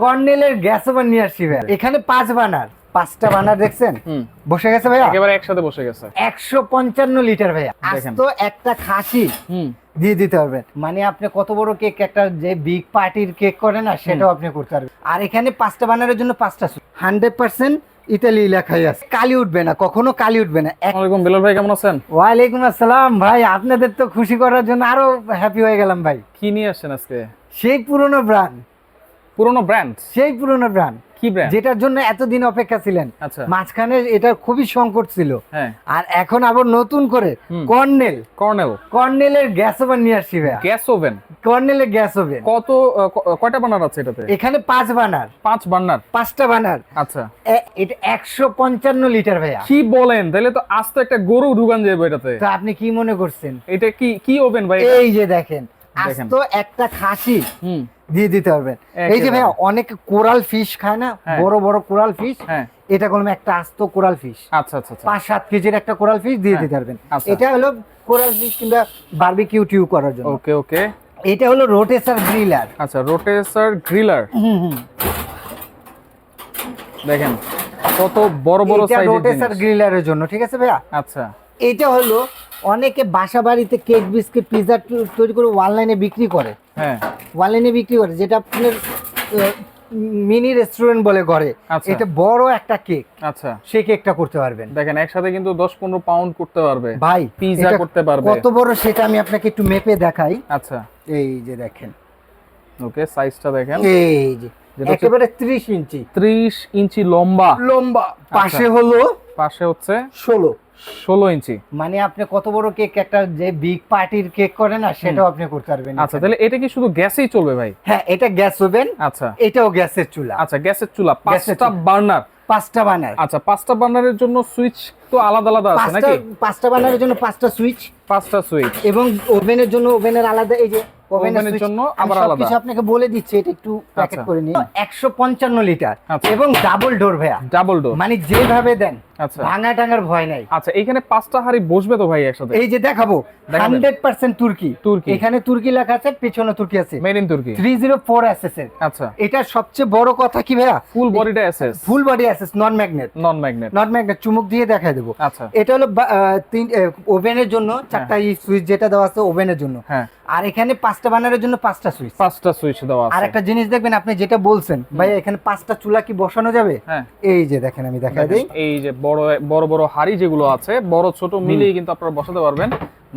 কর্নেলের gas oven নিয়ে আসছি ভাই। এখানে পাঁচ বানার। পাঁচটা বানার দেখছেন? বসে গেছে ভাইয়া? একেবারে একসাথে বসে গেছে। একশো পঞ্চান্ন লিটার ভাইয়া। আজ তো একটা খাসি দিয়ে দিতে পারবেন। মানে আপনি কত বড় কেক একটা যে বিগ পার্টির কেক করে না সেটাও আপনি করতে পারবেন। আর এখানে পাঁচটা বানারের জন্য পাঁচটা হান্ড্রেড পার্সেন্ট ইতালি লেখাই আছে। কালি উঠবে না কখনো কালি উঠবে না। আসসালামাইকুম বিলাল ভাই কেমন আছেন? ওয়ালাইকুম আসসালাম ভাই। আপনাদের তো খুশি করার জন্য আরও হ্যাপি হয়ে গেলাম ভাই। কি নিয়ে আসছেন আজকে? সেই পুরনো ব্র্যান্ড পুরনো ব্র্যান্ড সেই পুরনো ব্র্যান্ড কি ব্র্যান্ড যেটার জন্য এতদিন অপেক্ষা ছিলেন। আচ্ছা। মাঝখানে এটা খুবই সংকট ছিল। হ্যাঁ। আর এখন আবার নতুন করে কর্নেল। কর্নেল। কর্নেলের গ্যাস ওভেন নিয়ে আসছি ভাইয়া। Gas oven? কর্নেলের gas oven. কত কয়টা বার্নার আছে এটাতে? এখানে পাঁচ বানার। পাঁচ বার্নার পাঁচটা বানার। আচ্ছা। এটা একশো পঞ্চান্ন লিটার ভাইয়া। কি বলেন? তাহলে তো আজ তো একটা গরু ঢুকান যাবে এটাতে। তো আপনি কি মনে করছেন? এটা কি কি ওভেন ভাই? এই যে দেখেন আজ তো একটা খাসি। হুম। দিয়ে দিতে পারবেন। এই যে। ভাইয়া অনেক কোরাল ফিশ খায় না হ্যাঁ। বড় বড় কোরাল ফিশ হ্যাঁ। এটা করলাম একটা আস্ত কোরাল ফিশ। আচ্ছা আচ্ছা আচ্ছা। পাঁচ সাত কেজির একটা কোরাল ফিশ দিয়ে হ্যাঁ, দিতে পারবেন। আচ্ছা। এটা হলো কোরাল ফিশ কিংবা বারবিকিউ টিউ করার জন্য। ওকে ওকে। এটা হলো রোটেসার গ্রিলার। আচ্ছা রোটেসার গ্রিলার। দেখেন কত বড় বড় এটা সাইজের রোটেসার গ্রিলারের জন্য ঠিক আছে ভাইয়া? আচ্ছা। এটা হলো অনেকে বাসা বাড়িতে কেক বিস্কিট পিজা তৈরি করে অনলাইনে বিক্রি করে। হ্যাঁ। অনলাইনে বিক্রি করে যেটা আপনার মিনি রেস্টুরেন্ট বলে ঘরে। আচ্ছা। এটা বড় একটা কেক আচ্ছা। সেই কেকটা করতে পারবেন। দেখেন একসাথে কিন্তু দশ পনেরো পাউন্ড করতে পারবে। ভাই এটা করতে পারবে। কত বড় সেটা আমি আপনাকে একটু মেপে দেখাই। আচ্ছা। এই যে দেখেন। ওকে সাইজটা দেখেন। এই যে একেবারে ত্রিশ ইঞ্চি। ত্রিশ ইঞ্চি লম্বা। লম্বা। আচ্ছা। পাশে হলো পাশে হচ্ছে ষোলো। ষোলো ইঞ্চি। মানে আপনি কত বড় কেক? একটা যে বিগ পার্টির কেক করে না সেটাও আপনি করতে পারবেন আচ্ছা তাহলে এটা কি শুধু গ্যাসেই চলবে ভাই? হ্যাঁ এটা গ্যাস ওভেন আচ্ছা। এটাও গ্যাসের চুলা। আচ্ছা গ্যাসের চুলা পাঁচটা বার্নার। পাঁচটা বার্নার। আচ্ছা পাঁচটা বার্নারের জন্য সুইচ তো আলাদা আলাদা আছে পাঁচটা নাকি? পাঁচটা বানানোর জন্য পাঁচটা সুইচ পাঁচটা সুইচ। এবং ওভেনের জন্য ওভেনের আলাদা এই যে ওভেনের জন্য আবার আলাদা। সবকিছু আপনাকে বলে দিচ্ছি এটা একটু প্যাকেট আচ্ছা। করে নিন। একশো পঞ্চান্ন লিটার আচ্ছা। এবং ডাবল ডোর ভাইয়া। ডাবল ডোর মানে যেভাবে দেন আচ্ছা। ভাঙা টাঙার ভয় নাই। আচ্ছা এখানে পাঁচটা হাড়ি বসবে তো ভাই একসাথে? এই যে দেখাবো দেখাবেন। হান্ড্রেড পার্সেন্ট তুর্কি। তুর্কি। এখানে তুর্কি লেখা আছে পেছনে তুর্কি আছে। মেড ইন তুর্কি। থ্রি জিরো ফোর এসএস এর। আচ্ছা। এটা সবচেয়ে বড় কথা কি ভাইয়া? ফুল বডিটা SS full body assess non magnet non magnet not magnet চুমুক দিয়ে দেখাই দেবো। আচ্ছা। এটা হলো তিন ওভেনের জন্য চারটা সুইচ যেটা দেওয়া আছে ওভেনের জন্য। হ্যাঁ। আর এখানে পাঁচটা বানানোর জন্য পাঁচটা সুইচ। পাঁচটা সুইচ দেওয়া আর একটা জিনিস দেখবেন আপনি যেটা বলছেন ভাই এখানে পাঁচটা চুলা কি বসানো যাবে? হ্যাঁ। এই যে দেখেন আমি দেখাই দিই। এই যে বড় বড় বড় হাড়ি যেগুলো আছে বড় ছোট মিলিয়ে কিন্তু আপনারা বসাতে পারবেন।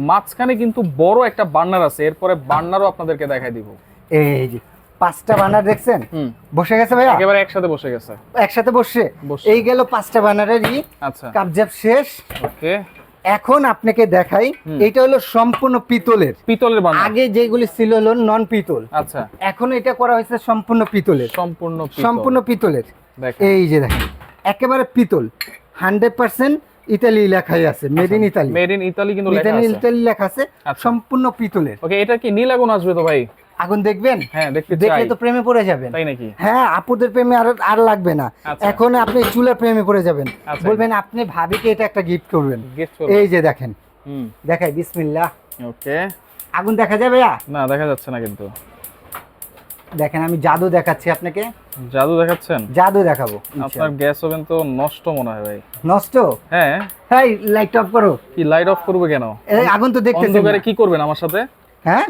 মাঝখানে কিন্তু বড় একটা বার্নার আছে এরপরে বার্নারও আপনাদেরকে দেখাই দিব। এই যে পাঁচটা বানার দেখছেন? বসে গেছে ভাইয়া? একেবারে একসাথে বসে গেছে। একসাথে বসে। এই গেল পাঁচটা বানারেরই আচ্ছা। কাবজাব শেষ। ওকে। এখন আপনাকে দেখাই এটা হলো সম্পূর্ণ পিতলের। পিতলের আগে যেগুলি ছিল হলো নন পিতল আচ্ছা। এখন এটা করা হয়েছে সম্পূর্ণ পিতলের। সম্পূর্ণ সম্পূর্ণ পিতলের। এই যে দেখেন একেবারে পিতল। হান্ড্রেড পার্সেন্ট ইতালি লেখাই আছে made in Italy made in Italy কিন্তু লেখা আছে। ইতালি লেখা আছে আচ্ছা। সম্পূর্ণ পিতলের। ওকে এটা কি নীল আগুন আসবে তো ভাই? আগুন দেখবেন? হ্যাঁ দেখলে তো প্রেমে পড়ে যাবেন। তাই নাকি? হ্যাঁ আপুদের প্রেমে আর আর লাগবে না। আচ্ছা। এখন আপনি চুলার প্রেমে পড়ে যাবেন। আচ্ছা। বলবেন আপনি ভাবিকে এটা একটা গিফট করবেন। এই যে দেখেন। হুম। দেখাই বিসমিল্লাহ। ওকে। আগুন দেখা যাবে? না দেখা যাচ্ছে না কিন্তু। দেখেন আমি জাদু দেখাচ্ছি আপনাকে। জাদু দেখাচ্ছেন? জাদু দেখাবো আপনার গ্যাস ওভেন তো নষ্ট মনে হয় ভাই। নষ্ট? হ্যাঁ। হ্যাঁ লাইট অফ করো। কি লাইট অফ করবে কেন? এই আগুন তো দেখতেছেন অন্ধকারে কি করবেন আমার সাথে? হ্যাঁ?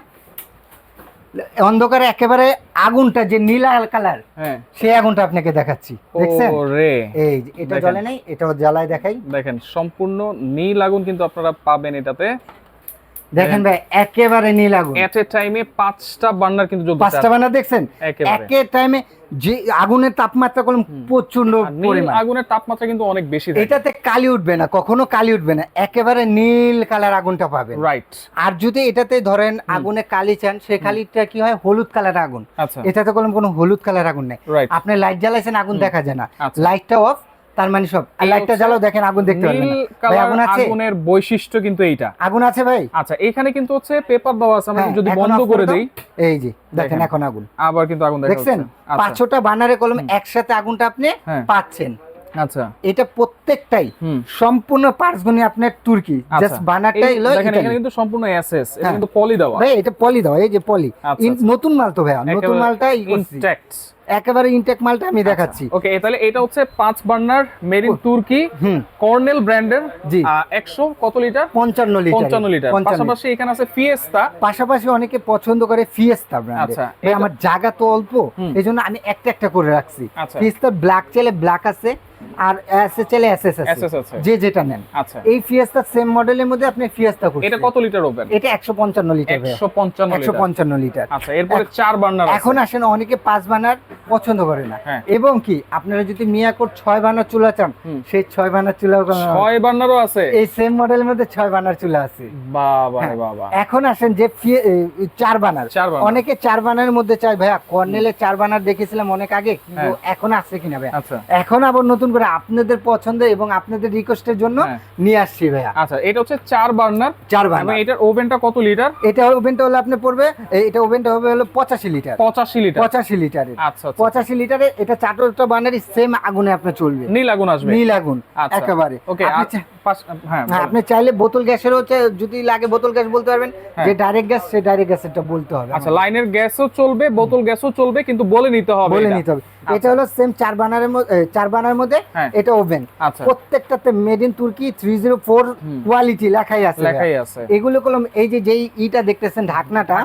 অন্ধকারে একেবারে আগুনটা যে নীলা কালার হ্যাঁ। সেই আগুনটা আপনাকে দেখাচ্ছি। দেখছেন? এই এটা। জ্বলে নাই এটাও জ্বালায় দেখাই। দেখেন সম্পূর্ণ নীল আগুন কিন্তু আপনারা পাবেন এটাতে। দেখেন ভাই একেবারে নীল আগুন। এট এ টাইমে পাঁচটা বার্নার কিন্তু জ্বলতেছে পাঁচটা বানা দেখছেন? একে টাইমে যে আগুনের তাপমাত্রা করলাম প্রচণ্ড পরিমাণ। আগুনের তাপমাত্রা কিন্তু অনেক বেশি থাকে। এটাতে কালি উঠবে না কখনো কালি উঠবে না। একেবারে নীল কালার আগুনটা পাবেন। রাইট আর যদি এটাতে ধরেন আগুনে কালি চান সে কালিটা কি হয়? হলুদ কালার আগুন। আচ্ছা। এটাতে কোনো কোনো হলুদ কালার আগুন নেই। আপনি লাইট জ্বালাইছেন আগুন দেখা যায় না। আচ্ছা। লাইটটা অফ তার মানে সব। আর লাইটটা জ্বালাও দেখেন আগুন দেখতে পারবেন ভাই আগুন আছে? আগুনের বৈশিষ্ট্য কিন্তু এইটা। আগুন আছে ভাই? আচ্ছা এখানে কিন্তু হচ্ছে পেপার দেওয়া আছে আমরা হ্যাঁ, যদি বন্ধ করে দেই। এই যে দেখেন। এখন আগুন। আবার কিন্তু আগুন দেখা দেখছেন? আচ্ছা। পাঁচটা বানারে কলম একসাথে আগুনটা আপনি হ্যাঁ। পাচ্ছেন। আচ্ছা। এটা প্রত্যেকটাই সম্পূর্ণ পার্টস গুনি আপনার তুর্কি আচ্ছা। জাস্ট বানারটাই হলো এখানে কিন্তু সম্পূর্ণ এসএস এটা হ্যাঁ। কিন্তু পলি দেওয়া। ভাই এটা পলি দাও এই যে পলি আচ্ছা। নতুন মাল তো ভাইয়া নতুন মালটা একেবারে ইনটেক মালটা আমি দেখাচ্ছি। ওকে তাহলে এটা হচ্ছে পাঁচ বার্নার মেড ইন তুর্কি হুম। কর্নেল ব্র্যান্ডের জি। একশো কত লিটার? পঞ্চান্ন লিটার। পঞ্চান্ন লিটার। পাশাপাশি এখানে আছে ফিয়েস্তা পাশাপাশি অনেকে পছন্দ করে ফিয়েস্তা ব্র্যান্ড আচ্ছা, ভাই আমার জায়গা তো অল্প। এই জন্য আমি একটা একটা করে রাখছি। আচ্ছা। ফিয়েস্তা ব্ল্যাক চাইলে ব্ল্যাক আছে আর এসএস চাইলে এসএস আছে। SS আছে। যে যেটা নেন। আচ্ছা। এই ফিয়েস্তা সেম মডেলের মধ্যে আপনি ফিয়েস্তা করছেন। এটা কত লিটার ওভেন এটা একশো পঞ্চান্ন লিটার একশো পঞ্চান্ন একশো লিটার পঞ্চান্ন লিটার। আচ্ছা এরপরে চার বার্নার এখন আসেন অনেকে পাঁচ বানার পছন্দ করে না। হ্যাঁ। এবং কি আপনারা যদি মিয়াকোট ছয় বানার চুলা চান সেই ছয় বানার চুলা ছয় বার্নারও আছে? এই সেম মডেলের মধ্যে ছয় বানার চুলা আছে। বাবা হ্যাঁ। বাবা এখন আসেন যে চার বানার। বার্নার। অনেকে চার বানার মধ্যে চাই ভাইয়া কর্নেলের চার বানার দেখেছিলাম অনেক আগে কিন্তু হ্যাঁ। এখন আসছে কিনা ভাইয়া? আচ্ছা। এখন আবার নতুন করে আপনাদের পছন্দ এবং আপনাদের রিকোয়েস্টের জন্য হ্যাঁ। নিয়ে আসছি ভাইয়া। আচ্ছা এটা হচ্ছে চার বার্নার চার এবং বানার এটার ওভেনটা কত লিটার? এটা ওভেনটা হলো আপনি পড়বে এটা ওভেনটা হবে হলো পঁচাশি লিটার। পঁচাশি লিটার। পঁচাশি লিটারের। আচ্ছা আচ্ছা। পঁচাশি লিটারে এটা চারটা বানারি সেম আগুনে আপনার চলবে। নীল আগুন আসবে। নীল আগুন আচ্ছা। একেবারে। ওকে চা- হ্যাঁ হ্যাঁ, আপনি চাইলে বোতল গ্যাসের হচ্ছে যদি লাগে বোতল গ্যাস বলতে পারবেন হ্যাঁ। যে ডাইরেক্ট গ্যাস সে ডাইরেক্ট গ্যাসেরটা বলতে হবে আচ্ছা লাইনের গ্যাসও চলবে বোতল গ্যাসও চলবে কিন্তু বলে নিতে হবে বলে নিতে হবে। এটা হলো সেম চার বানারের মধ্যে চার বানার মধ্যে হ্যাঁ। এটা ওভেন আচ্ছা। প্রত্যেকটাতে মেড ইন তুর্কি থ্রি জিরো ফোর হুম। কোয়ালিটি লেখাই আছে। লেখাই আছে। এগুলো কলম এই যে যেই ইটা দেখতেছেন ঢাকনাটা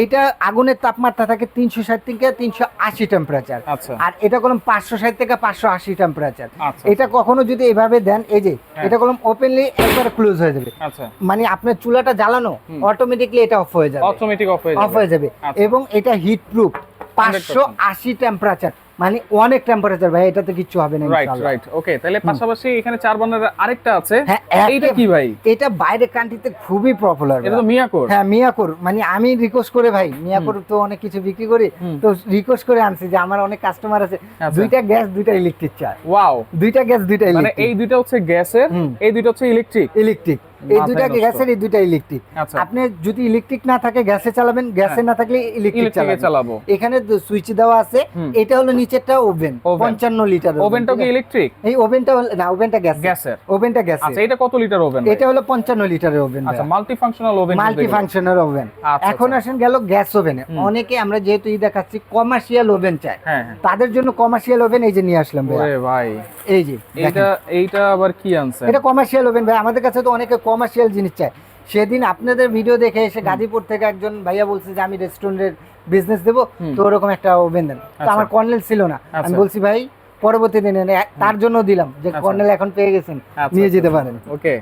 এইটা আগুনের তাপমাত্রা থাকে তিনশো ষাট থেকে তিনশো আশি টেম্পারেচার আচ্ছা। আর এটা কলম পাঁচশো ষাট থেকে পাঁচশো আশি টেম্পারেচার আচ্ছা এটা কখনো যদি এভাবে দেন এই যে। এটা কলম ওপেনলি একবার ক্লোজ হয়ে যাবে। আচ্ছা। মানে আপনার চুলাটা জ্বালানো। অটোমেটিকলি এটা অফ হয়ে যাবে। অটোমেটিক অফ হয়ে অফ যাবে। হয়ে যাবে। এবং এটা হিট প্রুফ পাঁচশো আশি টেম্পারেচার মানে অনেক টেম্পারেচার ভাই এটাতে কিছু হবে না রাইট রাইট ওকে তাহলে পাশাপাশি এখানে চার বার্নার আরেকটা আছে। হ্যাঁ এইটা কি ভাই? এটা বাইরের কান্ট্রিতে খুবই পপুলার এটা তো মিয়াকোর? হ্যাঁ মিয়াকোর। মানে আমি রিকোয়েস্ট করে ভাই মিয়াকোর তো অনেক কিছু বিক্রি করি। তো রিকোয়েস্ট করে আনছি যে আমার অনেক কাস্টমার আছে আচ্ছা। দুইটা গ্যাস দুইটা ইলেকট্রিক চায়। ওয়াও দুইটা গ্যাস দুইটা মানে এই দুইটা হচ্ছে গ্যাসের এই দুইটা হচ্ছে ইলেকট্রিক ইলেকট্রিক এই দুইটা গ্যাসের এই দুইটা ইলেকট্রিক আচ্ছা। আপনি যদি ইলেকট্রিক না থাকে গ্যাসে চালাবেন গ্যাসে হ্যাঁ। না থাকলে ইলেকট্রিক চালাবো। এখানে সুইচ দেওয়া আছে। এটা হলো নিচেরটা ওভেন Oven। পঞ্চান্ন লিটার ওভেনটা কি ইলেকট্রিক এই ওভেনটা না ওভেনটা গ্যাস গ্যাসের। ওভেনটা গ্যাস আচ্ছা এটা কত লিটার ওভেন এটা হলো পঞ্চান্ন লিটারের ওভেন আচ্ছা multi functional oven multi functional oven এখন। আসেন গেল গ্যাস ওভেনে অনেকে আমরা যেহেতু ই দেখাচ্ছি কমার্শিয়াল ওভেন চাই। হ্যাঁ হ্যাঁ। তাদের জন্য কমার্শিয়াল ওভেন এই যে নিয়ে আসলাম ভাই। এই যে এইটা এইটা আবার কি আনছে এটা কমার্শিয়াল ওভেন ভাই। আমাদের কাছে তো অনেকে কমার্শিয়াল জিনিস চায় সেদিন আপনাদের ভিডিও দেখে এসে গাজীপুর থেকে একজন ভাইয়া বলছে যে আমি রেস্টুরেন্টের বিজনেস দেবো তো ওরকম একটা ওভেন দেন। তো আচ্ছা। আমার কর্নেল ছিল না। আমি আচ্ছা। বলছি ভাই পরবর্তী দিনে তার জন্য দিলাম যে আচ্ছা। কর্নেল এখন পেয়ে গেছেন নিয়ে যেতে পারেন। ওকে।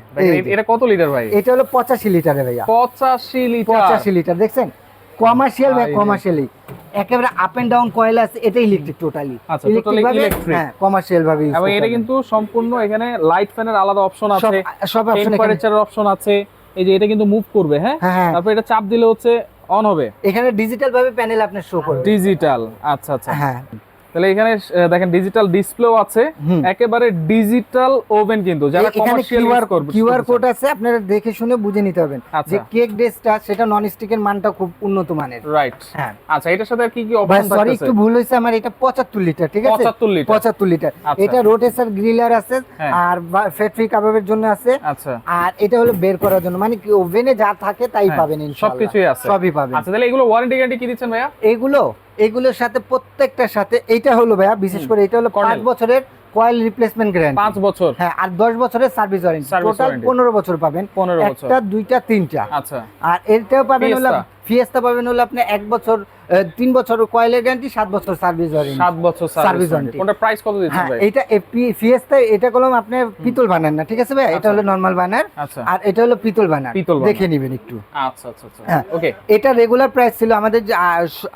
এটা কত লিটার ভাই? এটা হলো পঁচাশি লিটারে ভাইয়া। পঁচাশি লিটার পঁচাশি লিটার দেখছেন? কমার্শিয়াল ভাই কমার্শিয়ালি একেবারে আপ এন্ড ডাউন কয়েল আছে এটাই ইলেকট্রিক টোটালি আচ্ছা, টোটালি ইলেকট্রিক হ্যাঁ কমার্শিয়াল ভাবে এবং এটা কিন্তু সম্পূর্ণ এখানে লাইট ফ্যানের আলাদা অপশন আছে সব অপশন এখানে। টেম্পারেচার অপশন আছে এই যে এটা কিন্তু মুভ করবে হ্যাঁ? হ্যাঁ হ্যাঁ। তারপর এটা চাপ দিলে হচ্ছে অন হবে। এখানে ডিজিটাল ভাবে প্যানেল আপনি শো করবে। ডিজিটাল আচ্ছা আচ্ছা। হ্যাঁ। তাহলে এখানে দেখেন ডিজিটাল ডিসপ্লেও আছে। একেবারে ডিজিটাল ওভেন কিন্তু যারা কমার্শিয়াল ইউজ করবে কিউআর কোড আছে আপনারা দেখে শুনে বুঝে নিতে পারবেন। আচ্ছা। যে কেক ডেসটা সেটা নন স্টিকের মানটা খুব উন্নত মানের। রাইট হ্যাঁ। আচ্ছা এটার সাথে কি কি অপশন সরি একটু ভুল হয়েছে আমার এটা পঁচাত্তর লিটার ঠিক আছে? 75 লিটার পঁচাত্তর লিটার। এটা রোটেসার গ্রিলার আছে হ্যাঁ। আর ফ্যাট ফ্রি কাবাবের জন্য আছে। আচ্ছা। আর এটা হলো বের করার জন্য মানে কি ওভেনে যা থাকে তাই হ্যাঁ, পাবেন ইনশাআল্লাহ সবকিছুই আছে। সবই পাবেন। আচ্ছা তাহলে এগুলো ওয়ারেন্টি গ্যারান্টি কি দিচ্ছেন ভাইয়া? এগুলো এগুলোর সাথে প্রত্যেকটার সাথে এইটা হলো ভাইয়া বিশেষ করে এটা হলো পাঁচ বছরের কয়েল রিপ্লেসমেন্ট গ্যারান্টি পাঁচ বছর। হ্যাঁ আর দশ বছরের সার্ভিস ওয়ারেন্টি টোটাল পনেরো বছর পাবেন। পনেরো বছর। একটা দুইটা তিনটা। আচ্ছা। আর এটাও পাবেন হলো। ফিয়েস্তা পাবেন হলো আপনি এক বছর তিন বছর কয়েলের গ্যারান্টি সাত বছর সার্ভিস ওয়ারেন্টি সাত বছর সার্ভিস warranty। কোনটা প্রাইস কত দিচ্ছেন হ্যাঁ ভাই? এটা ফিয়েস্তা এটা করলাম আপনি পিতল বানার না ঠিক আছে ভাই? এটা আচ্ছা। হলো নর্মাল বানার আচ্ছা। আর এটা হলো পিতল বানার পিতল দেখে নেবেন একটু। আচ্ছা আচ্ছা আচ্ছা। হ্যাঁ। ওকে এটা রেগুলার প্রাইস ছিল আমাদের যে,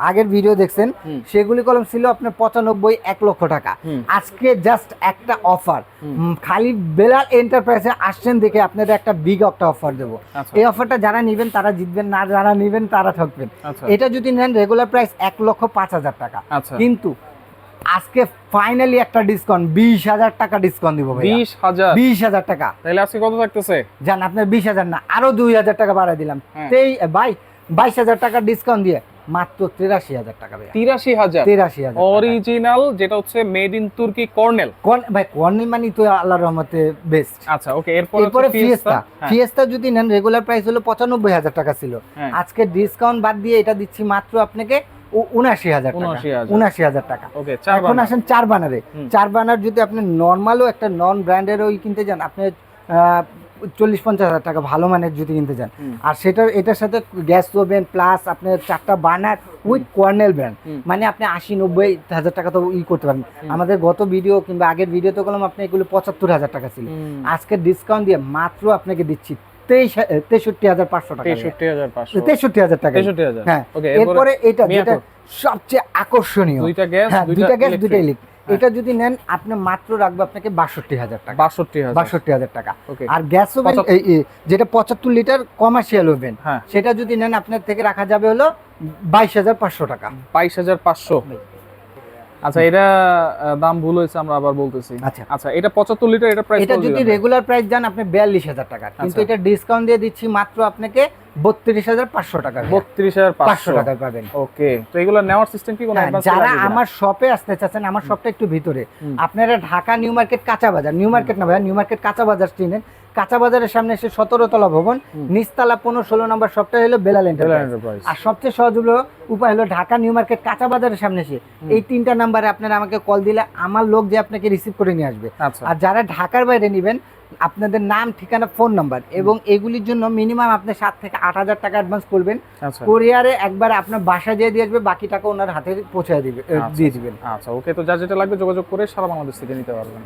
আগের ভিডিও দেখছেন সেগুলি কলম ছিল আপনার পঁচানব্বই এক লক্ষ টাকা। আজকে জাস্ট একটা অফার খালি বেলাল এন্টারপ্রাইজে আসছেন দেখে আপনাদের একটা বিগ একটা অফার দেবো। এই অফারটা যারা নিবেন তারা জিতবেন না যারা নিবেন তারা ঠকবেন। আচ্ছা। এটা যদি নেন রেগুলার প্রাইস এক লক্ষ পাঁচ হাজার টাকা। আচ্ছা। কিন্তু আজকে ফাইনালি একটা ডিসকাউন্ট বিশ হাজার টাকা ডিসকাউন্ট দিব ভাই বিশ হাজার? বিশ হাজার টাকা। তাহলে আজকে কত থাকতেছে? জান আপনার বিশ হাজার না আরও দুই হাজার টাকা বাড়াই দিলাম। সেই তেই ভাই বাইশ হাজার টাকা ডিসকাউন্ট দিয়ে মাত্র তেরাশি হাজার টাকা ভাই তিরাশি হাজার? তেরাশি হাজার অরিজিনাল যেটা হচ্ছে মেড ইন তুর্কি কর্নেল ভাই কর্নেল মানি তো আল্লাহর রহমতে বেস্ট আচ্ছা ওকে এরপর এরপরে ফিয়েস্তা হ্যাঁ, ফিয়েস্তা যদি নেন রেগুলার প্রাইস হলো পঁচানব্বই হাজার টাকা ছিল। হ্যাঁ। আজকে ডিসকাউন্ট বাদ দিয়ে এটা দিচ্ছি মাত্র আপনাকে উনাশি হাজার টাকা। উনাশি হাজার। টাকা। এখন আসেন চার বানারে। চার বানার যদি আপনি নর্মালও একটা নন ব্র্যান্ডের ওই কিনতে যান আপনি চল্লিশ পঞ্চাশ হাজার টাকা ভালো মানের যদি কিনতে যান হুম। আর সেটার এটার সাথে গ্যাস ওভেন প্লাস আপনার চারটা বার্নার উইথ কর্নেল ব্র্যান্ড মানে আপনি আশি নব্বই হাজার টাকা তো ই করতে পারেন। আমাদের গত ভিডিও কিংবা আগের ভিডিওতে করলাম আপনি এগুলো পঁচাত্তর হাজার টাকা ছিল। আজকে ডিসকাউন্ট দিয়ে মাত্র আপনাকে দিচ্ছি তেষট্টি হাজার পাঁচশো টাকা। তেষট্টি হাজার টাকা। হ্যাঁ এরপরে এটা যেটা সবচেয়ে আকর্ষণীয়। দুইটা গ্যাস হ্যাঁ দুইটা গ্যাস দুইটা electric। ইলেক এটা যদি নেন আপনি মাত্র রাখবে আপনাকে বাষট্টি হাজার টাকা। বাষট্টি হাজার। বাষট্টি হাজার টাকা। আর গ্যাস ওভেন যেটা পঁচাত্তর লিটার কমার্শিয়াল ওভেন হ্যাঁ। সেটা যদি নেন আপনার থেকে রাখা যাবে হলো বাইশ হাজার পাঁচশো টাকা। বাইশ হাজার পাঁচশো। আচ্ছা এটা দাম ভুল হয়েছে আমরা আবার বলতেছি। আচ্ছা। আচ্ছা এটা পঁচাত্তর লিটার এটা প্রাইস এটা যদি রেগুলার প্রাইস যান আপনি বিয়াল্লিশ হাজার টাকা। কিন্তু আচ্ছা। এটা ডিসকাউন্ট দিয়ে দিচ্ছি মাত্র আপনাকে বত্রিশ হাজার পাঁচশো টাকা বত্রিশ হাজার পাঁচশো। পাঁচশো টাকায় পাবেন। ওকে তো এগুলো নেওয়ার সিস্টেম কি কোনো হ্যাঁ, যারা আমার শপে আসতে চাচ্ছেন আমার শপটা একটু ভিতরে। আপনারা ঢাকা নিউ মার্কেট কাঁচা বাজার নিউ মার্কেট না ভাই নিউ মার্কেট কাঁচা বাজার চিনেন কাঁচা বাজারের সামনে এসে সতেরো তলা ভবন হুম। নিচতলা পনেরো ষোলো নম্বর শপটা হলো বেলাল এন্টারপ্রাইজ আর সবচেয়ে সহজ হলো উপায় হলো ঢাকা নিউ মার্কেট কাঁচা বাজারের সামনে এসে এই তিনটা নাম্বারে আপনারা আমাকে কল দিলে আমার লোক যে আপনাকে রিসিভ করে নিয়ে আসবে। আচ্ছা। আর যারা ঢাকার বাইরে নেবেন আপনাদের নাম ঠিকানা ফোন নাম্বার এবং এগুলির জন্য মিনিমাম আপনি সাত থেকে আট হাজার টাকা অ্যাডভান্স করবেন। আচ্ছা। কোরিয়ারে একবার আপনার বাসা দিয়ে দিয়ে আসবে বাকি টাকা ওনার হাতে পৌঁছে দিবে আচ্ছা, দিয়ে দিবেন। আচ্ছা ওকে তো যা যেটা লাগবে যোগাযোগ করে সারা বাংলাদেশ থেকে নিতে পারবেন।